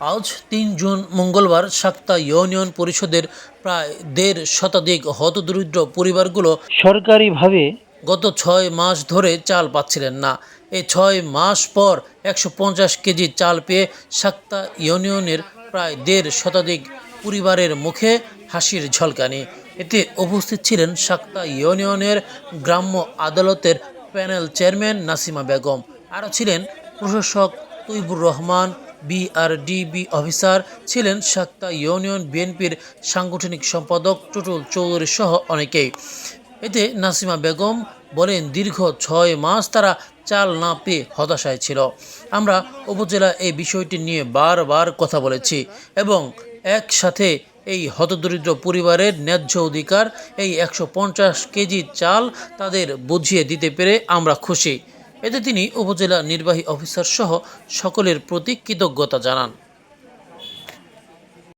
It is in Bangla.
আজ তিন জুন মঙ্গলবার সাক্তা ইউনিয়ন পরিষদের প্রায় দেড় শতাধিক হতদরিদ্র পরিবারগুলো সরকারিভাবে গত ছয় মাস ধরে চাল পাচ্ছিলেন না। এই ছয় মাস পর একশো পঞ্চাশ কেজি চাল পেয়ে সাক্তা ইউনিয়নের প্রায় দেড় শতাধিক পরিবারের মুখে হাসির ঝলকানি। এতে উপস্থিত ছিলেন সাক্তা ইউনিয়নের গ্রাম্য আদালতের প্যানেল চেয়ারম্যান নাসিমা বেগম। আরও ছিলেন প্রশাসক তৈবুর রহমান বিআরডিবি অফিসার ছিলেন সাক্তা ইউনিয়ন বিএনপির সাংগঠনিক সম্পাদক টুটুল চৌধুরী সহ অনেকেই। এতে নাসিমা বেগম বলেন, দীর্ঘ ছয় মাস তারা চাল না পেয়ে হতাশায় ছিল। আমরা উপজেলা এই বিষয়টি নিয়ে বারবার কথা বলেছি এবং একসাথে এই হতদরিদ্র পরিবারের ন্যায্য অধিকার, এই একশো পঞ্চাশ কেজি চাল তাদের বুঝিয়ে দিতে পেরে আমরা খুশি। এতে তিনি উপজেলা নির্বাহী অফিসার সহ সকলের প্রতি কৃতজ্ঞতা জানান।